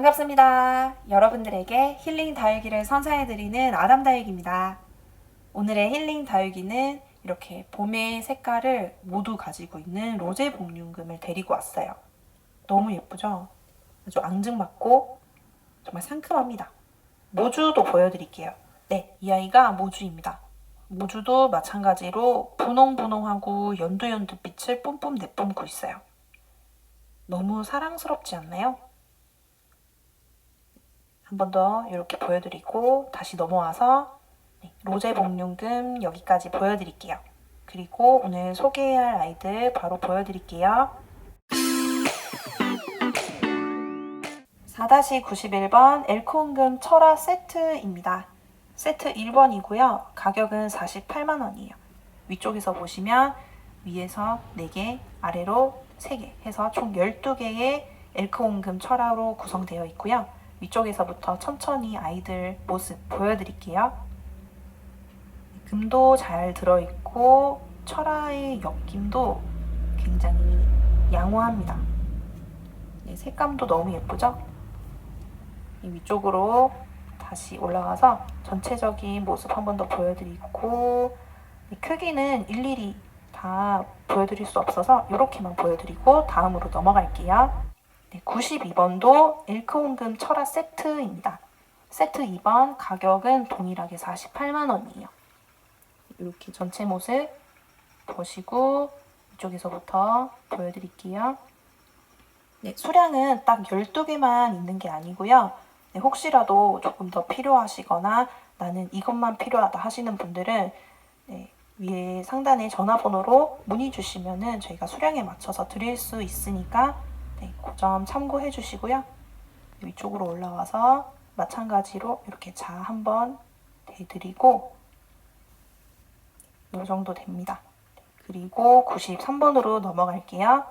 반갑습니다. 여러분들에게 힐링 다육이를 선사해드리는 아담 다육입니다. 오늘의 힐링 다육이는 이렇게 봄의 색깔을 모두 가지고 있는 로제 복륜금을 데리고 왔어요. 너무 예쁘죠? 아주 앙증맞고 정말 상큼합니다. 모주도 보여드릴게요. 네, 이 아이가 모주입니다. 모주도 마찬가지로 분홍분홍하고 연두연두 빛을 뿜뿜 내뿜고 있어요. 너무 사랑스럽지 않나요? 한 번 더 이렇게 보여드리고 다시 넘어와서 네, 로제 복륜금 여기까지 보여드릴게요. 그리고 오늘 소개할 아이들 바로 보여드릴게요. 4-91번 엘코온금 철화 세트입니다. 세트 1번이고요. 가격은 48만원이에요. 위쪽에서 보시면 위에서 4개, 아래로 3개 해서 총 12개의 엘크온금 철화로 구성되어 있고요. 위쪽에서부터 천천히 아이들 모습 보여드릴게요. 금도 잘 들어있고 철화의 엮임도 굉장히 양호합니다. 네, 색감도 너무 예쁘죠? 이 위쪽으로 다시 올라가서 전체적인 모습 한 번 더 보여드리고 이 크기는 일일이 다 보여드릴 수 없어서 이렇게만 보여드리고 다음으로 넘어갈게요. 네, 92번도 엘크온금 철화 세트입니다. 세트 2번 가격은 동일하게 48만 원이에요. 이렇게 전체 모습 보시고 이쪽에서부터 보여드릴게요. 네, 수량은 딱 12개만 있는 게 아니고요. 네, 혹시라도 조금 더 필요하시거나 나는 이것만 필요하다 하시는 분들은 네, 위에 상단에 전화번호로 문의 주시면은 저희가 수량에 맞춰서 드릴 수 있으니까 네, 그 점 참고해 주시고요. 위쪽으로 올라와서 마찬가지로 이렇게 자 한번 대드리고 이 정도 됩니다. 그리고 93번으로 넘어갈게요.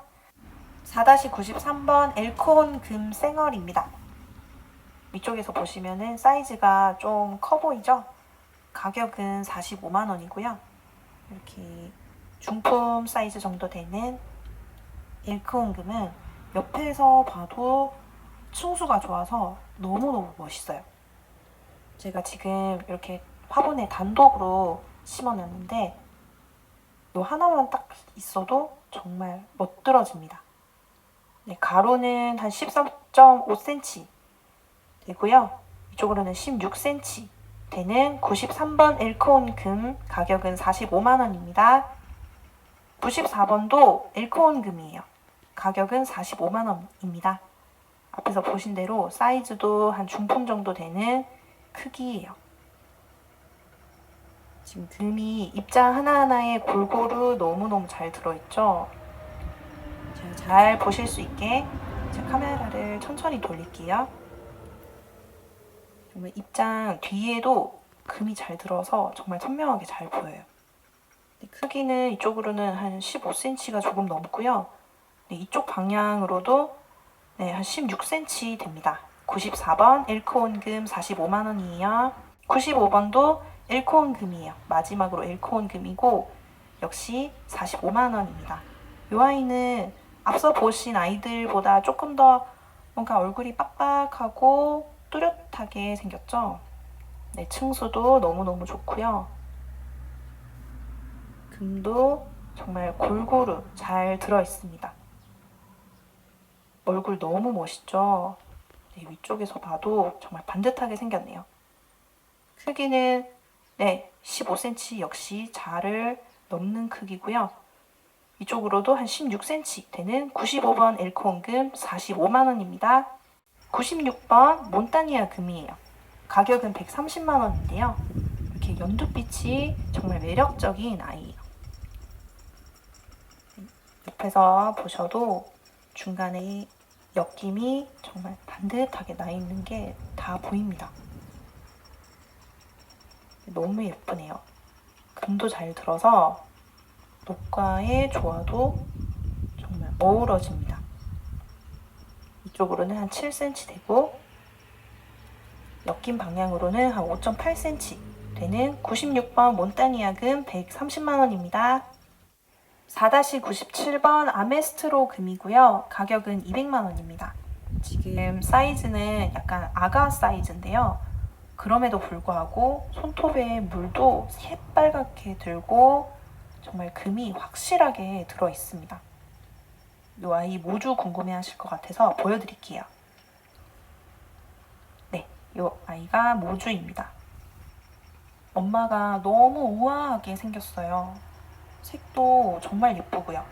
4-93번 엘코온 금 쌩얼입니다. 위쪽에서 보시면은 사이즈가 좀 커 보이죠? 가격은 45만 원이고요. 이렇게 중품 사이즈 정도 되는 엘크온 금은 옆에서 봐도 층수가 좋아서 너무너무 멋있어요. 제가 지금 이렇게 화분에 단독으로 심어놨는데 요 하나만 딱 있어도 정말 멋들어집니다. 네, 가로는 한 13.5cm 되고요. 이쪽으로는 16cm 되는 93번 엘코온 금 가격은 45만원입니다. 94번도 엘코온 금이에요. 가격은 45만원입니다. 앞에서 보신 대로 사이즈도 한 중품 정도 되는 크기예요. 지금 금이 입장 하나하나에 골고루 너무너무 잘 들어있죠? 잘 보실 수 있게 제 카메라를 천천히 돌릴게요. 정말 입장 뒤에도 금이 잘 들어서 정말 선명하게 잘 보여요. 네, 크기는 이쪽으로는 한 15cm가 조금 넘고요. 네, 이쪽 방향으로도 네, 한 16cm 됩니다. 94번 엘코온금 45만원이에요. 95번도 엘코온금이에요. 마지막으로 엘코온금이고 역시 45만원입니다. 이 아이는 앞서 보신 아이들보다 조금 더 뭔가 얼굴이 빡빡하고 뚜렷하게 생겼죠? 네, 층수도 너무너무 좋고요. 금도 정말 골고루 잘 들어있습니다. 얼굴 너무 멋있죠? 네, 위쪽에서 봐도 정말 반듯하게 생겼네요. 크기는 네, 15cm 역시 자를 넘는 크기고요. 이쪽으로도 한 16cm 되는 95번 엘코온금 45만원입니다. 96번 몬타니아 금이에요. 가격은 130만원인데요. 이렇게 연두빛이 정말 매력적인 아이예요. 옆에서 보셔도 중간에 엮임이 정말 반듯하게 나 있는 게 다 보입니다. 너무 예쁘네요. 금도 잘 들어서 녹과의 조화도 정말 어우러집니다. 이쪽으로는 한 7cm 되고 엮인 방향으로는 한 5.8cm 되는 96번 몬타니아금 130만원입니다. 4-97번 아메스트로 금이고요. 가격은 200만 원입니다. 지금 사이즈는 약간 아가 사이즈인데요. 그럼에도 불구하고 손톱에 물도 새빨갛게 들고 정말 금이 확실하게 들어 있습니다. 이 아이 모주 궁금해 하실 것 같아서 보여드릴게요. 네, 이 아이가 모주입니다. 엄마가 너무 우아하게 생겼어요. 색도 정말 예쁘고요.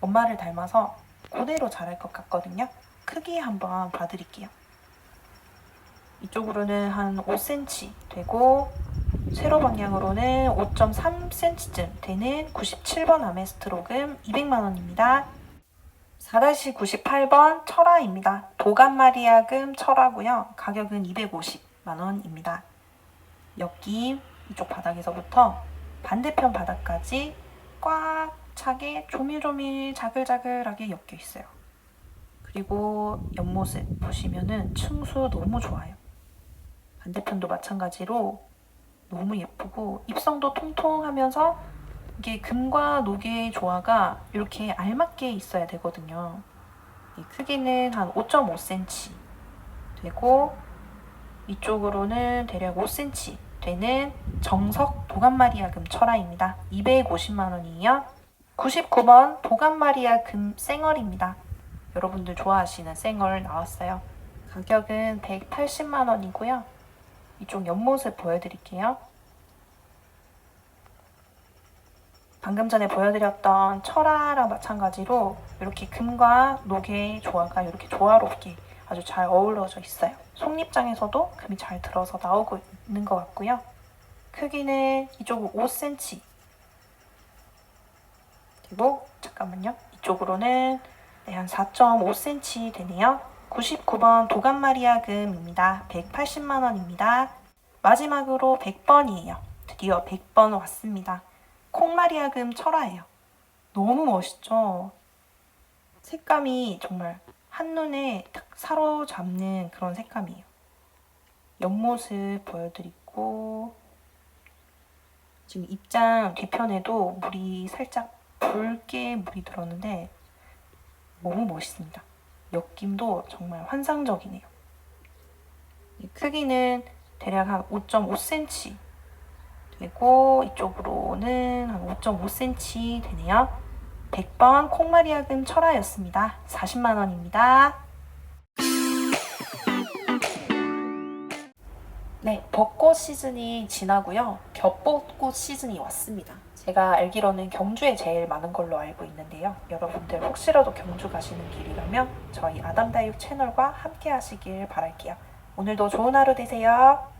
엄마를 닮아서 그대로 자랄 것 같거든요. 크기 한번 봐드릴게요. 이쪽으로는 한 5cm 되고 세로 방향으로는 5.3cm쯤 되는 97번 아메스트로금 200만원입니다. 4-98번 철화입니다. 도감마리아금 철화고요. 가격은 250만원입니다. 엮임 이쪽 바닥에서부터 반대편 바닥까지 꽉 차게 조밀조밀 자글자글하게 엮여 있어요. 그리고 옆모습 보시면은 층수 너무 좋아요. 반대편도 마찬가지로 너무 예쁘고 입성도 통통하면서 이게 금과 녹의 조화가 이렇게 알맞게 있어야 되거든요. 이 크기는 한 5.5cm 되고 이쪽으로는 대략 5cm 되는 정석 도감마리아 금 철화입니다. 250만 원이에요. 99번 도감마리아 금 쌩얼입니다. 여러분들 좋아하시는 쌩얼 나왔어요. 가격은 180만 원이고요. 이쪽 옆모습 보여드릴게요. 방금 전에 보여드렸던 철화랑 마찬가지로 이렇게 금과 녹의 조화가 이렇게 조화롭게 아주 잘 어우러져 있어요. 속립장에서도 금이 잘 들어서 나오고 있는 것 같고요. 크기는 이쪽은 5cm 그리고 잠깐만요. 이쪽으로는 네, 한 4.5cm 되네요. 99번 도감마리아 금입니다. 180만 원입니다. 마지막으로 100번이에요. 드디어 100번 왔습니다. 콩마리아 금 철화예요. 너무 멋있죠? 색감이 정말 한눈에 딱 사로잡는 그런 색감이에요. 옆모습 보여드리고 지금 입장 뒤편에도 물이 살짝 붉게 물이 들었는데 너무 멋있습니다. 엮임도 정말 환상적이네요. 이 크기는 대략 한 5.5cm 되고 이쪽으로는 한 5.5cm 되네요. 100번 콩마리아금 철화였습니다. 40만 원입니다. 네, 벚꽃 시즌이 지나고요. 겹벚꽃 시즌이 왔습니다. 제가 알기로는 경주에 제일 많은 걸로 알고 있는데요. 여러분들 혹시라도 경주 가시는 길이라면 저희 아담다육 채널과 함께 하시길 바랄게요. 오늘도 좋은 하루 되세요.